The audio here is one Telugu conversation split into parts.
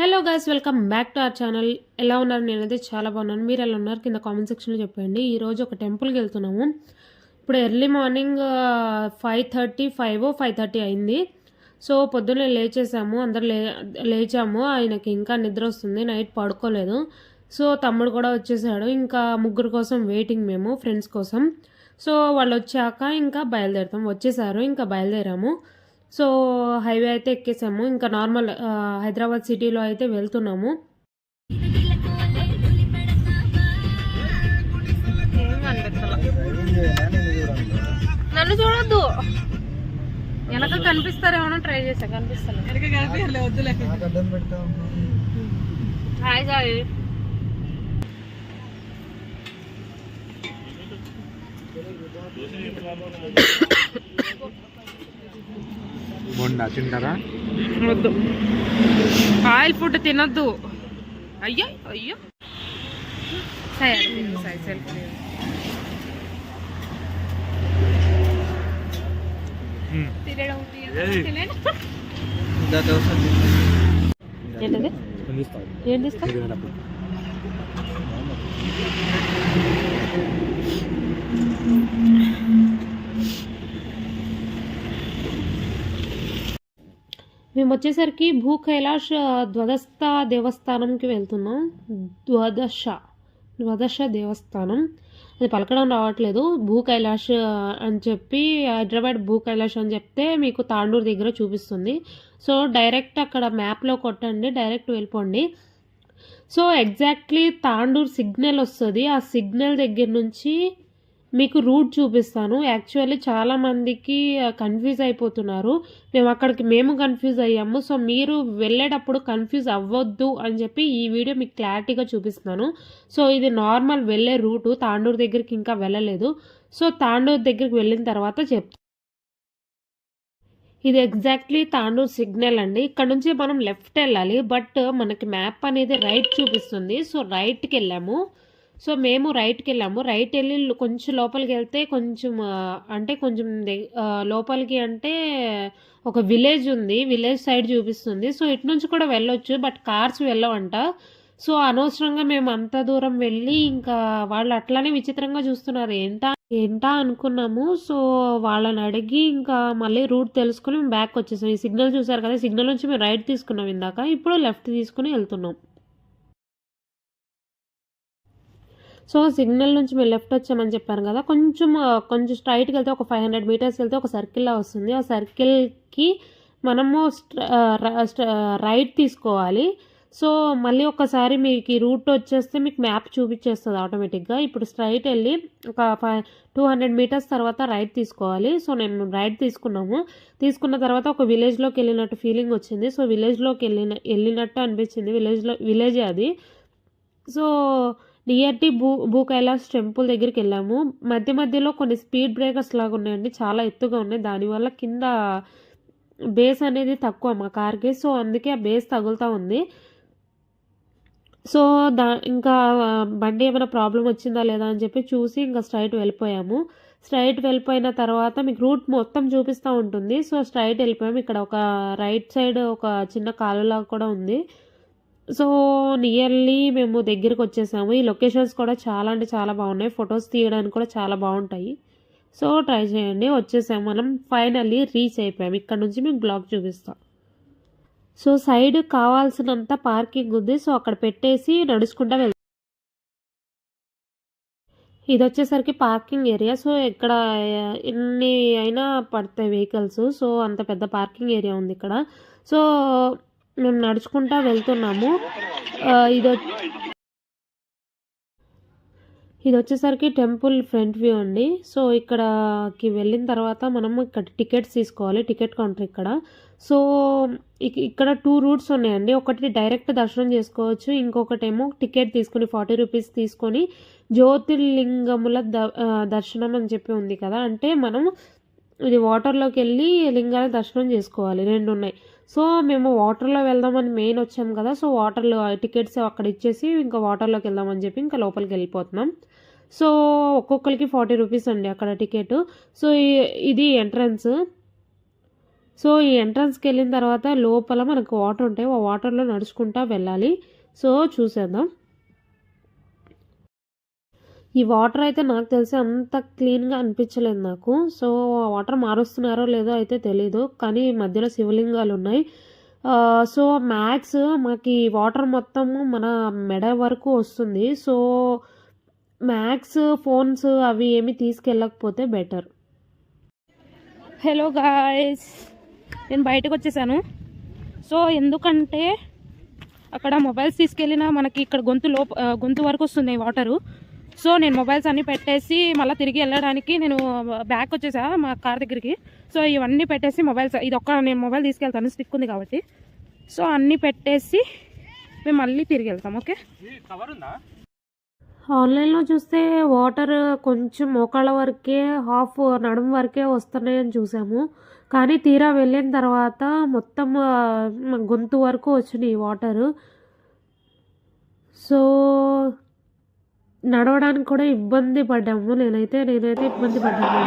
Hello guys welcome back to our channel ఎలా ఉన్నారు? నేనైతే చాలా బాగున్నాను. మీరు ఎలా ఉన్నారు? కింద కామెంట్ సెక్షన్లో చెప్పండి ఈరోజు ఒక టెంపుల్కి వెళ్తున్నాము. ఇప్పుడు early morning five thirty five five thirty అయింది. సో పొద్దున్నే లేచేసాము. అందరు లే లేచాము. ఆయనకి ఇంకా నిద్ర వస్తుంది. నైట్ పడుకోలేదు. సో తమ్ముడు కూడా వచ్చేసాడు. ఇంకా ముగ్గురు కోసం వెయిటింగ్ మేము ఫ్రెండ్స్ కోసం. సో వాళ్ళు వచ్చాక ఇంకా బయలుదేరుతాం. వచ్చేసారు ఇంకా బయలుదేరాము. సో హైవే అయితే ఎక్కేసాము. ఇంకా నార్మల్ హైదరాబాద్ సిటీలో అయితే వెళ్తున్నాము. నన్ను చూడొద్దు. వెనక కనిపిస్తారేమో ట్రై చేసా కనిపిస్తాను హాయ్ సాయి. బొండా తింటారా? వద్దు. ఆయిల్ ఫుడ్ తినొద్దు. అయ్యో అయ్యో. సాయి సాయి సెల్ఫీ ఏంటది? మేము వచ్చేసరికి భూ కైలాష్ ద్వాదశ దేవస్థానంకి వెళ్తున్నాం. ద్వాదశ ద్వాదశ దేవస్థానం. అది పలకడం రావట్లేదు. భూ కైలాష్ అని చెప్పి హైదరాబాద్ భూ కైలాష్ అని చెప్తే మీకు తాండూరు దగ్గర చూపిస్తుంది. సో డైరెక్ట్ అక్కడ మ్యాప్లో కొట్టండి. డైరెక్ట్ వెళ్ళిపోండి. సో ఎగ్జాక్ట్లీ తాండూరు సిగ్నల్ వస్తుంది. ఆ సిగ్నల్ దగ్గర నుంచి మీకు రూట్ చూపిస్తాను. యాక్చువల్లీ చాలామందికి కన్ఫ్యూజ్ అయిపోతున్నారు. మేము అక్కడికి మేము కన్ఫ్యూజ్ అయ్యాము. సో మీరు వెళ్ళేటప్పుడు కన్ఫ్యూజ్ అవ్వద్దు అని చెప్పి ఈ వీడియో మీకు క్లారిటీగా చూపిస్తున్నాను. సో ఇది నార్మల్ వెళ్ళే రూటు. తాండూరు దగ్గరికి ఇంకా వెళ్ళలేదు. సో తాండూరు దగ్గరికి వెళ్ళిన తర్వాత చెప్తాను ఇది ఎగ్జాక్ట్లీ తాండూరు సిగ్నల్ అండి. ఇక్కడ నుంచి మనం లెఫ్ట్ వెళ్ళాలి. బట్ మనకి మ్యాప్ అనేది రైట్ చూపిస్తుంది. సో రైట్కి వెళ్ళాము. సో మేము రైట్కి వెళ్ళాము రైట్ వెళ్ళి కొంచెం లోపలికి వెళ్తే కొంచెం అంటే కొంచెం లోపలికి అంటే ఒక విలేజ్ ఉంది. విలేజ్ సైడ్ చూపిస్తుంది. సో ఇటు నుంచి కూడా వెళ్ళొచ్చు బట్ కార్స్ వెళ్ళవంట. సో అనవసరంగా మేము అంత దూరం వెళ్ళి ఇంకా వాళ్ళు అట్లానే విచిత్రంగా చూస్తున్నారు. ఎంత ఏంటా అనుకున్నాము. సో వాళ్ళని అడిగి ఇంకా మళ్ళీ రూట్ తెలుసుకుని మేము బ్యాక్ వచ్చేసాం. ఈ సిగ్నల్ చూసారు కదా సిగ్నల్ నుంచి మేము రైట్ తీసుకున్నాం ఇందాక. ఇప్పుడు లెఫ్ట్ తీసుకుని వెళ్తున్నాం. సో సిగ్నల్ నుంచి మేము లెఫ్ట్ వచ్చామని చెప్పాను కదా కొంచెం కొంచెం స్ట్రైట్కి వెళ్తే ఒక ఫైవ్ హండ్రెడ్ మీటర్స్ వెళ్తే ఒక సర్కిల్లా వస్తుంది. ఆ సర్కిల్కి మనము రైట్ తీసుకోవాలి. సో మళ్ళీ ఒకసారి మీకు ఈ రూట్ వచ్చేస్తే మీకు మ్యాప్ చూపించేస్తుంది ఆటోమేటిక్గా ఇప్పుడు స్ట్రైట్ వెళ్ళి ఒక ఫైవ్ టూ హండ్రెడ్ మీటర్స్ తర్వాత రైట్ తీసుకోవాలి. సో నేను రైట్ తీసుకున్నాము. తీసుకున్న తర్వాత ఒక విలేజ్లోకి వెళ్ళినట్టు ఫీలింగ్ వచ్చింది. సో విలేజ్లోకి వెళ్ళిన వెళ్ళినట్టు అనిపించింది. విలేజ్లో విలేజే అది. సో నియర్ టీ భూ భూ కైలాస్ టెంపుల్ దగ్గరికి వెళ్ళాము మధ్య మధ్యలో కొన్ని స్పీడ్ బ్రేకర్స్ లాగా ఉన్నాయండి. చాలా ఎత్తుగా ఉన్నాయి. దానివల్ల కింద బేస్ అనేది తక్కువ మా కార్కి. సో అందుకే ఆ బేస్ తగులుతూ ఉంది. సో దా ఇంకా బండి ఏమైనా ప్రాబ్లం వచ్చిందా లేదా అని చెప్పి చూసి ఇంకా స్ట్రైట్ వెళ్ళిపోయాము. స్ట్రైట్ వెళ్ళిపోయిన తర్వాత మీకు రూట్ మొత్తం చూపిస్తూ ఉంటుంది. సో స్ట్రైట్ వెళ్ళిపోయాము. ఇక్కడ ఒక రైట్ సైడ్ ఒక చిన్న కాలువలాగా కూడా ఉంది. సో నియర్లీ మేము దగ్గరికి వచ్చేసాము. ఈ లొకేషన్స్ కూడా చాలా అంటే చాలా బాగున్నాయి. ఫొటోస్ తీయడానికి కూడా చాలా బాగుంటాయి. సో ట్రై చేయండి. వచ్చేసాము మనం. ఫైనల్లీ రీచ్ అయిపోయాము. ఇక్కడ నుంచి మీకు బ్లాగ్ చూపిస్తాం. సో సైడ్ కావాల్సినంత పార్కింగ్ ఉంది. సో అక్కడ పెట్టేసి నడుచుకుంటా వెళ్తాం ఇది వచ్చేసరికి పార్కింగ్ ఏరియా. సో ఇక్కడ ఎన్ని అయినా పడతాయి వెహికల్స్. సో అంత పెద్ద పార్కింగ్ ఏరియా ఉంది ఇక్కడ. సో మేము నడుచుకుంటా వెళ్తున్నాము. ఇది ఇది వచ్చేసరికి టెంపుల్ ఫ్రంట్ వ్యూ అండి. సో ఇక్కడకి వెళ్ళిన తర్వాత మనం ఇక్కడ టికెట్స్ తీసుకోవాలి. టికెట్ కౌంటర్ ఇక్కడ. సో ఇక్- ఇక్కడ టూ రూట్స్ ఉన్నాయండి. ఒకటి డైరెక్ట్ దర్శనం చేసుకోవచ్చు. ఇంకొకటి ఏమో టికెట్ తీసుకుని ఫార్టీ రూపీస్ తీసుకొని జ్యోతిర్లింగముల ద దర్శనం అని చెప్పి ఉంది కదా. అంటే మనం ఇది వాటర్లోకి వెళ్ళి లింగాల దర్శనం చేసుకోవాలి. రెండు ఉన్నాయి సో మేము వాటర్లో వెళ్దామని మెయిన్ వచ్చాం కదా సో వాటర్లో టికెట్స్ అక్కడ ఇచ్చేసి ఇంకా వాటర్లోకి వెళ్దామని చెప్పి ఇంకా లోపలికి వెళ్ళిపోతున్నాం. సో ఒక్కొక్కరికి ఫార్టీ రూపీస్ అండి అక్కడ టికెట్ సో ఇది ఎంట్రన్స్ సో ఈ ఎంట్రన్స్కి వెళ్ళిన తర్వాత లోపల మనకు వాటర్ ఉంటాయి ఆ వాటర్లో నడుచుకుంటా వెళ్ళాలి. సో చూసేద్దాం. ఈ వాటర్ అయితే నాకు తెలిసి అంత క్లీన్గా అనిపించలేదు నాకు. సో ఆ వాటర్ మారుస్తున్నారో లేదో అయితే తెలీదు. కానీ మధ్యలో శివలింగాలు ఉన్నాయి. సో మ్యాక్స్ మాకు ఈ వాటర్ మొత్తము మన మెడ వరకు వస్తుంది. సో మ్యాక్స్ ఫోన్స్ అవి ఏమి తీసుకెళ్ళకపోతే బెటర్. హలో గాయస్ నేను బయటకు వచ్చేసాను. సో ఎందుకంటే అక్కడ మొబైల్స్ తీసుకెళ్ళినా మనకి ఇక్కడ గొంతు లోప గొంతు వరకు వస్తున్నాయి వాటరు. సో నేను మొబైల్స్ అన్నీ పెట్టేసి మళ్ళీ తిరిగి వెళ్ళడానికి నేను బ్యాక్ వచ్చేసా మా కార్ దగ్గరికి. సో ఇవన్నీ పెట్టేసి మొబైల్స్ ఇది ఒక్క నేను మొబైల్ తీసుకెళ్తాను స్టిక్ ఉంది కాబట్టి. సో అన్నీ పెట్టేసి మేము మళ్ళీ తిరిగి వెళ్తాం ఓకే? కవర్ ఉందా? ఆన్లైన్లో చూస్తే వాటర్ కొంచెం మోకాళ్ళ వరకే హాఫ్ నడుము వరకే వస్తున్నాయని చూసాము. కానీ తీరా వెళ్ళిన తర్వాత మొత్తం గొంతు వరకు వచ్చినాయి వాటరు. సో నడవడానికి కూడా ఇబ్బంది పడ్డాము. నేనైతే నేనైతే ఇబ్బంది పడ్డాను.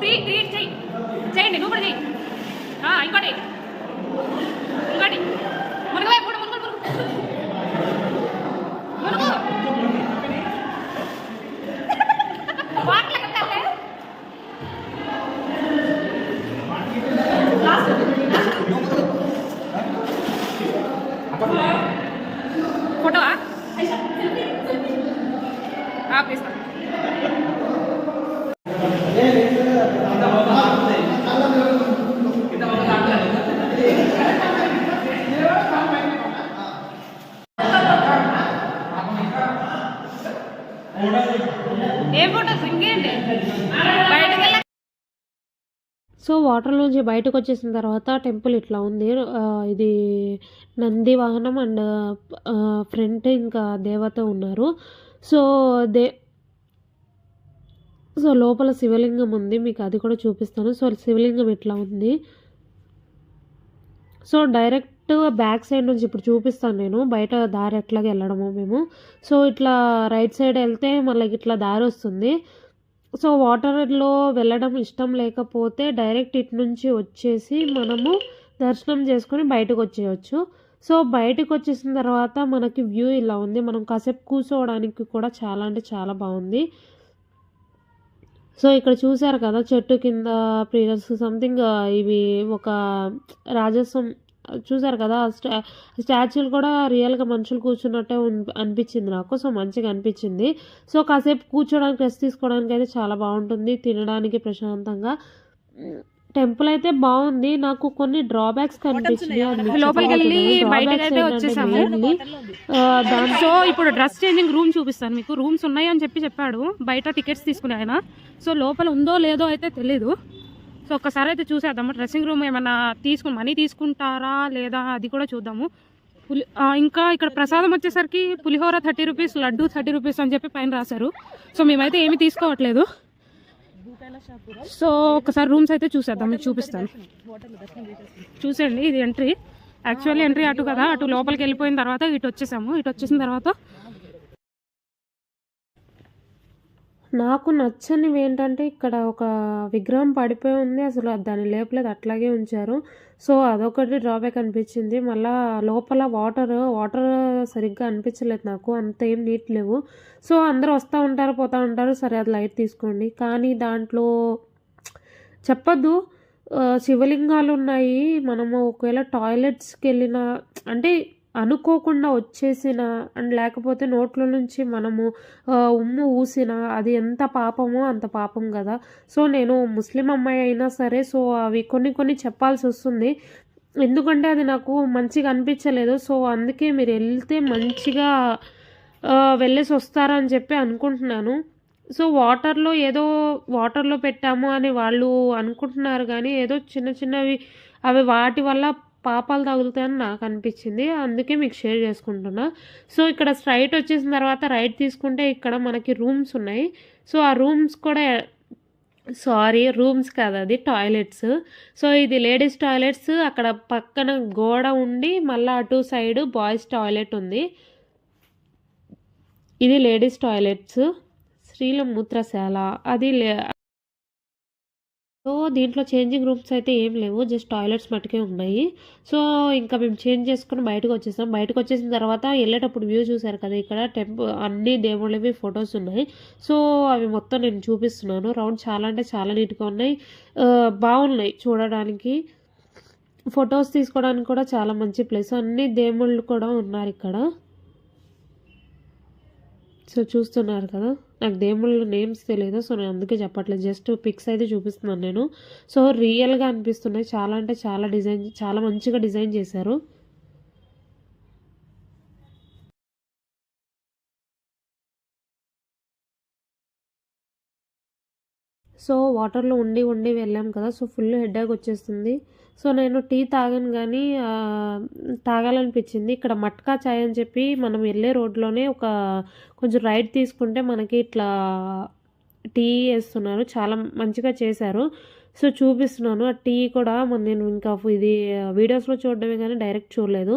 ప్రీ క్రియేట్ చేయి. చేయండి నువ్వు కూడా చెయ్యి ఆ, ఇంకోటి ఇంకోటి. ఫోటోస్ ఇంకేంటి బయటకు సో వాటర్ నుంచి బయటకు వచ్చేసిన తర్వాత టెంపుల్ ఇట్లా ఉంది. ఇది నంది వాహనం అండ్ ఫ్రంట్ ఇంకా దేవత ఉన్నారు. సో దే సో లోపల శివలింగం ఉంది. మీకు అది కూడా చూపిస్తాను. సో శివలింగం ఇట్లా ఉంది? సో డైరెక్ట్ బ్యాక్ సైడ్ నుంచి ఇప్పుడు చూపిస్తాను నేను. బయట దారి ఎట్లాగా వెళ్ళడము మేము. సో ఇట్లా రైట్ సైడ్ వెళ్తే మళ్ళీ ఇట్లా దారి వస్తుంది. సో వాటర్లో వెళ్ళడం ఇష్టం లేకపోతే డైరెక్ట్ ఇటు నుంచి వచ్చేసి మనము దర్శనం చేసుకొని బయటకు వచ్చేయచ్చు. సో బయటకు వచ్చేసిన తర్వాత మనకి వ్యూ ఇలా ఉంది. మనం కాసేపు కూర్చోవడానికి కూడా చాలా అంటే చాలా బాగుంది. సో ఇక్కడ చూసారు కదా చెట్టు కింద ప్రియర్స్ సంథింగ్ ఇవి ఒక రాజస్వం చూసారు కదా స్టాచ్యూలు కూడా రియల్గా మనుషులు కూర్చున్నట్టే అనిపించింది నాకు. సో మంచిగా అనిపించింది. సో కాసేపు కూర్చోడానికి రెస్ట్ తీసుకోవడానికి అయితే చాలా బాగుంటుంది. తినడానికి ప్రశాంతంగా. టెంపుల్ అయితే బాగుంది. నాకు కొన్ని డ్రాబ్యాక్స్ కనిపించినాయి. లోపలికి వెళ్ళి వచ్చేసాము. సో ఇప్పుడు డ్రెస్ చేంజింగ్ రూమ్ చూపిస్తాను మీకు. రూమ్స్ ఉన్నాయి అని చెప్పి చెప్పాడు. బయట టికెట్స్ తీసుకునే ఆయన. సో లోపల ఉందో లేదో అయితే తెలీదు. సో ఒక్కసారి అయితే చూసేద్దాము. డ్రెస్సింగ్ రూమ్ ఏమైనా తీసుకు మనీ తీసుకుంటారా లేదా అది కూడా చూద్దాము. పులి ఇంకా ఇక్కడ ప్రసాదం వచ్చేసరికి పులిహోర thirty rupees laddu thirty rupees అని చెప్పి పైన రాశారు. సో మేమైతే ఏమి తీసుకోవట్లేదు. సో ఒకసారి రూమ్స్ అయితే చూసేద్దాం మీకు చూపిస్తాను. చూసేయండి ఇది ఎంట్రీ. యాక్చువల్లీ ఎంట్రీ అటు కదా అటు లోపలికి వెళ్ళిపోయిన తర్వాత ఇటు వచ్చేసాము. ఇటు వచ్చేసిన తర్వాత నాకు నచ్చనివి ఏంటంటే ఇక్కడ ఒక విగ్రహం పడిపోయి ఉంది. అసలు దాన్ని లేపలేదు అట్లాగే ఉంచారు. సో అదొకటి డ్రాబ్యాక్ అనిపించింది. మళ్ళా లోపల వాటర్ వాటర్ సరిగ్గా అనిపించలేదు నాకు. అంత ఏం నీట్ లేవు. సో అందరూ వస్తూ ఉంటారు పోతూ ఉంటారు. సరే అది లైట్ తీసుకోండి. కానీ దాంట్లో చెప్పద్దు. శివలింగాలు ఉన్నాయి. మనము ఒకవేళ టాయిలెట్స్కి వెళ్ళిన అంటే అనుకోకుండా వచ్చేసిన అండ్ లేకపోతే నోట్లో నుంచి మనము ఉమ్ము ఊసిన అది ఎంత పాపమో అంత పాపం కదా. సో నేను ముస్లిం అమ్మాయి అయినా సరే సో అవి కొన్ని కొన్ని చెప్పాల్సి వస్తుంది. ఎందుకంటే అది నాకు మంచిగా అనిపించలేదు. సో అందుకే మీరు వెళ్తే మంచిగా వెళ్ళేసి వస్తారని చెప్పి అనుకుంటున్నాను. సో వాటర్లో ఏదో వాటర్లో పెట్టాము అని వాళ్ళు అనుకుంటున్నారు కానీ ఏదో చిన్న చిన్నవి అవి వాటి వల్ల పాపాలు తగులుతాయని నాకు అనిపించింది. అందుకే మీకు షేర్ చేసుకుంటున్నా. సో ఇక్కడ స్ట్రైట్ వచ్చేసిన తర్వాత రైట్ తీసుకుంటే ఇక్కడ మనకి రూమ్స్ ఉన్నాయి. సో ఆ రూమ్స్ కూడా సారీ రూమ్స్ కాదు అది టాయిలెట్స్. సో ఇది లేడీస్ టాయిలెట్స్. అక్కడ పక్కన గోడ ఉండి మళ్ళీ అటు సైడ్ బాయ్స్ టాయిలెట్ ఉంది. ఇది లేడీస్ టాయిలెట్స్. స్త్రీల మూత్రశాల అది లే సో దీంట్లో చేంజింగ్ రూమ్స్ అయితే ఏం లేవు. జస్ట్ టాయిలెట్స్ మటుకే ఉన్నాయి. సో ఇంకా మేము చేంజ్ చేసుకుని బయటకు వచ్చేసాం. బయటకు వచ్చేసిన తర్వాత వెళ్ళేటప్పుడు వ్యూ చూసారు కదా ఇక్కడ. టెంపుల్ అన్ని దేవుళ్ళవి ఫొటోస్ ఉన్నాయి. సో అవి మొత్తం నేను చూపిస్తున్నాను. రౌండ్ చాలా అంటే చాలా నీట్గా ఉన్నాయి. బాగున్నాయి చూడడానికి. ఫొటోస్ తీసుకోవడానికి కూడా చాలా మంచి ప్లేస్. అన్ని దేవుళ్ళు కూడా ఉన్నారు ఇక్కడ. సో చూస్తున్నారు కదా. నాకు దేవుళ్ళ నేమ్స్ తెలియదు సో నేను అందుకే చెప్పట్లేదు. జస్ట్ పిక్స్ అయితే చూపిస్తున్నాను నేను. సో రియల్గా అనిపిస్తున్నాయి. చాలా అంటే చాలా డిజైన్ చాలా మంచిగా డిజైన్ చేశారు. సో వాటర్లో ఉండి ఉండి వెళ్ళాం కదా. సో ఫుల్ హెడ్ఏక్ వచ్చేస్తుంది. సో నేను టీ తాగాను కానీ తాగాలనిపించింది. ఇక్కడ మట్కా చాయ్ అని చెప్పి మనం వెళ్ళే రోడ్లోనే ఒక కొంచెం రైడ్ తీసుకుంటే మనకి ఇట్లా టీ వేస్తున్నారు. చాలా మంచిగా చేశారు. సో చూపిస్తున్నాను. ఆ టీ కూడా మన నేను ఇంకా ఇది వీడియోస్లో చూడడమే కానీ డైరెక్ట్ చూడలేదు.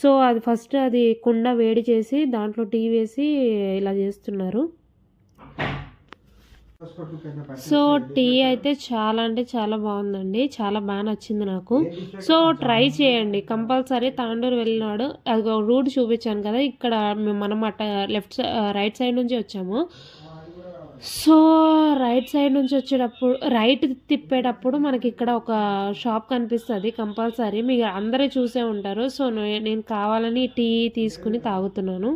సో అది ఫస్ట్ అది కుండ వేడి చేసి దాంట్లో టీ వేసి ఇలా చేస్తున్నారు. సో టీ అయితే చాలా అంటే చాలా బాగుందండి. చాలా బాగా నచ్చింది నాకు. సో ట్రై చేయండి. కంపల్సరీ తాండూరు వెళ్ళినాడు. అది రూట్ చూపించాను కదా ఇక్కడ మనం అట్ట లెఫ్ట్ రైట్ సైడ్ నుంచి వచ్చాము. సో రైట్ సైడ్ నుంచి వచ్చేటప్పుడు రైట్ తిప్పేటప్పుడు మనకి ఇక్కడ ఒక షాప్ కనిపిస్తుంది కంపల్సరీ. మీరు అందరూ చూసే ఉంటారు. సో నేను కావాలని టీ తీసుకుని తాగుతున్నాను.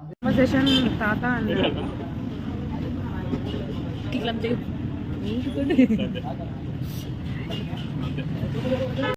కాన్వర్సేషన్ తాత দেখলাম যে